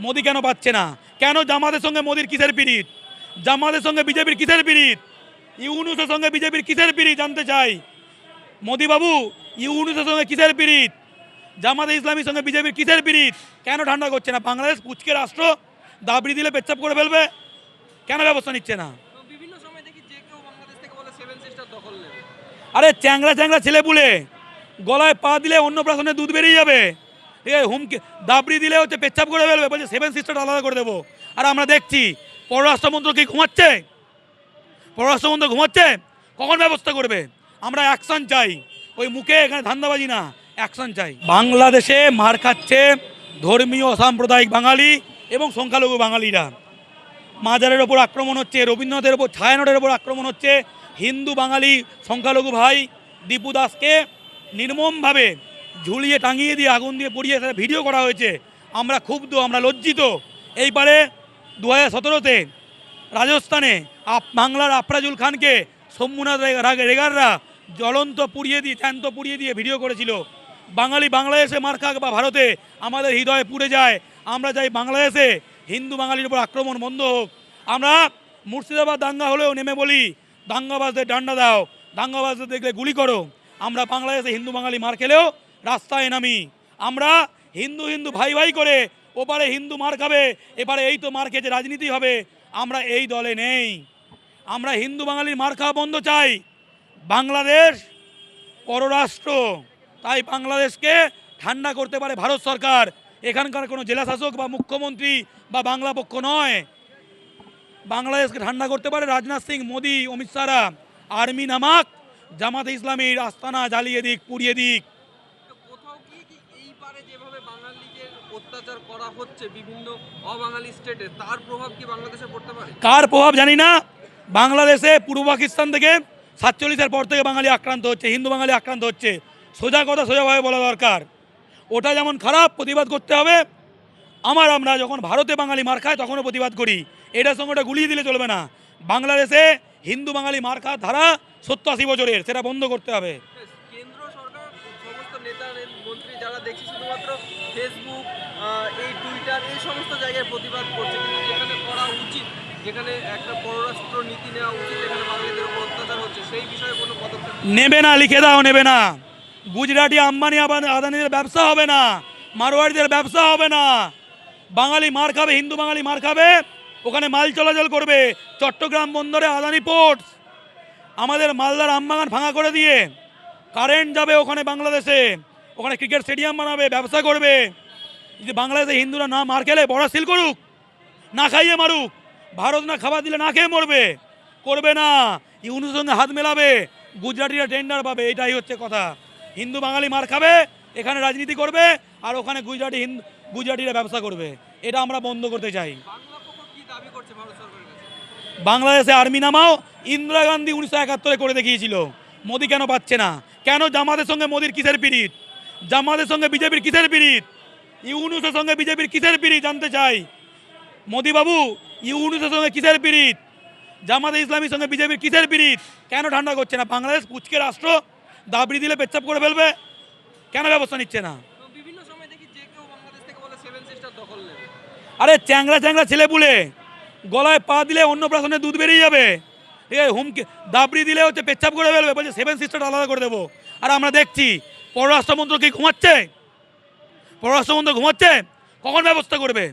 মোদি কেন পাচ্ছে না? কেন জামাতের সঙ্গে মোদির কিসের পিড়িত? জামাতের সঙ্গে বিজেপির কিসের পিড়িত? ইউনুসের সঙ্গে বিজেপির কিসের পিড়িত জানতে চাই। মোদি বাবু ইউনুসের সঙ্গে কিসের পিড়িত? জামাতে ইসলামীর সঙ্গে বিজেপির কিসের পিরিত কেন ঠান্ডা করছে না? বাংলাদেশ পুচকে রাষ্ট্র দাবড়ি দিলে পেচ্ছাপ করে ফেলবে? কেন ব্যবস্থা নিচ্ছে না? আরে চ্যাংরা চ্যাংরা ছেলে পুলে গলায় পা দিলে অন্য প্রাশনে দুধ বেরিয়ে যাবে। ঠিক আছে হুমকি, দাবড়ি দিলে হচ্ছে পেচ্ছাপ করে ফেলবে, বলছে সেভেন সিস্টার আলাদা করে দেবো। আর আমরা দেখছি, পররাষ্ট্রমন্ত্র কি ঘুমাচ্ছে? পররাষ্ট্রমন্ত্র ঘুমাচ্ছে? কখন ব্যবস্থা করবে? আমরা অ্যাকশন চাই। ওই মুখে এখানে ধান্দাবাজি না অ্যাকশন চাই। বাংলাদেশে মার খাচ্ছে ধর্মীয়, সাম্প্রদায়িক বাঙালি এবং সংখ্যালঘু বাঙালিরা। মাজারের ওপর আক্রমণ হচ্ছে, রবীন্দ্রনাথের ওপর, ছায়ানটের ওপর আক্রমণ হচ্ছে। হিন্দু বাঙালি, সংখ্যালঘু ভাই দীপু দাসকে নির্মমভাবে ঝুলিয়ে টাঙিয়ে দিয়ে আগুন দিয়ে পুড়িয়ে সেটা ভিডিও করা হয়েছে। আমরা ক্ষুব্ধ, আমরা লজ্জিত। এইবারে দু হাজার সতেরোতে রাজস্থানে বাংলার আফরাজুল খানকে সোমনাথ রেগাররা জ্বলন্ত পুড়িয়ে দিয়ে জ্যান্ত পুড়িয়ে দিয়ে ভিডিও করেছিল। বাঙালি বাংলাদেশে মার খাক বা ভারতে আমাদের হৃদয়ে পুড়ে যায়, আমরা চাই বাংলাদেশে হিন্দু বাঙালির উপর আক্রমণ বন্ধ হোক। আমরা মুর্শিদাবাদ দাঙ্গা হলেও নেমে বলি, দাঙ্গাবাজদের ডান্ডা দাও, দাঙ্গাবাজদের দেখলে গুলি করো। আমরা বাংলাদেশে হিন্দু বাঙালি মার খেলেও রাস্তায় নামি। আমরা হিন্দু হিন্দু ভাই ভাই করে ওপারে হিন্দু মার খাবে, এপারে এই তো মার খেয়েছে, রাজনীতি হবে। আমরা এই দলে নেই। আমরা হিন্দু বাঙালির মার খাওয়া বন্ধ চাই। বাংলাদেশ পররাষ্ট্র। তাই বাংলাদেশকে ঠান্ডা করতে পারে ভারত সরকার। এখানকার কোনো জেলা শাসক বা মুখ্যমন্ত্রী বা বাংলা পক্ষ নয়। বাংলাদেশকে ঠান্ডা করতে পারে রাজনাথ সিং, মোদি, অমিত শাহরা আর্মি নামাক জামাত ইসলামীর আস্তানা জ্বালিয়ে দিক, পুড়িয়ে দিক তো কোথাও কি কি এইবারে যেভাবে বাঙালিদের অত্যাচার করা হচ্ছে বিভিন্ন অবাঙালি স্টেটে তার প্রভাব কি বাংলাদেশে পড়তে পারে? কার প্রভাব জানি না। বাংলাদেশে পূর্ব পাকিস্তান থেকে সাতচল্লিশের পর থেকে বাঙালি আক্রান্ত হচ্ছে হিন্দু বাঙালি আক্রান্ত হচ্ছে। সোজা কথা সোজাভাবে বলা দরকার। ওটা যেমন খারাপ প্রতিবাদ করতে হবে। আমার আমরা যখন ভারতে বাঙালি মার খায় তখনও প্রতিবাদ করি। এটার সঙ্গে ওটা গুলিয়ে দিলে চলবে না। বাংলাদেশে হিন্দু বাঙালি মার খাওয়ার ধারা সত্তর আশি বছরের সেটা বন্ধ করতে হবে। কেন্দ্র সরকার সমস্ত নেতা মন্ত্রী যারা দেখছি শুধুমাত্র ফেসবুক এই টুইটার এই সমস্ত জায়গায় প্রতিবাদ করছে। কিন্তু যেখানে করা উচিত, যেখানে একটা পররাষ্ট্র নীতি নেওয়া উচিত, যেখানে বাঙালিদের উপর অত্যাচার হচ্ছে, সেই বিষয়ে কোনো পদক্ষেপ নেবে না, লিখে দাও, নেবে না। গুজরাটি আম্বানি আবানি- আদানিদের ব্যবসা হবে না। মারোয়াড়িদের ব্যবসা হবে না। বাঙালি মার খাবে, হিন্দু বাঙালি মার খাবে। ওখানে মাল চলাচল করবে। চট্টগ্রাম বন্দরে আদানি পোর্টস আমাদের মালদার আমবাগান ভাঙা করে দিয়ে কারেন্ট যাবে ওখানে বাংলাদেশে। ওখানে ক্রিকেট স্টেডিয়াম বানাবে, ব্যবসা করবে। যদি বাংলাদেশে হিন্দুরা না মার খেলে বড় সিল করুক, না খাইয়ে মারুক, ভারত না খাবার দিলে না খেয়ে মরবে, করবে না। ইউনুসের সঙ্গে হাত মেলাবে, গুজরাটিরা টেন্ডার পাবে, এটাই হচ্ছে কথা। হিন্দু বাঙালি মার খাবে, এখানে রাজনীতি করবে, আর ওখানে গুজরাটি হিন্দু, গুজরাটিরা ব্যবসা করবে। এটা আমরা বন্ধ করতে চাই। বাংলাদেশে আর্মি নামাও, ইন্দিরা গান্ধী উনিশশো একাত্তরে করে দেখিয়েছিল। মোদি কেন পাচ্ছে না? কেন জামাতের সঙ্গে মোদির কিসের পিরিত জামাতের সঙ্গে বিজেপির কিসের পিরিত ইউনুসের সঙ্গে বিজেপির কিসের পিরিত জানতে চাই? মোদি বাবু ইউনুসের সঙ্গে কিসের পিরিত জামাতে ইসলামীর সঙ্গে বিজেপির কিসের পিরিত কেন ঠান্ডা করছে না? বাংলাদেশ পুচকে রাষ্ট্র দাবড়ি দিলে পেচ্ছাপ করে ফেলবে? কেন ব্যবস্থা নিচ্ছে না? আরে চ্যাংরা চ্যাংরা ছেলে পুলে গলায় পা দিলে অন্য প্রাশনে দুধ বেরিয়ে যাবে। ঠিক আছে হুমকি দাবড়ি দিলে হচ্ছে পেচ্ছাপ করে ফেলবে বলছে সেভেন সিস্টার আলাদা করে দেবো। আর আমরা দেখছি পররাষ্ট্রমন্ত্র কি ঘুমাচ্ছে? পররাষ্ট্রমন্ত্র ঘুমাচ্ছে কখন ব্যবস্থা করবে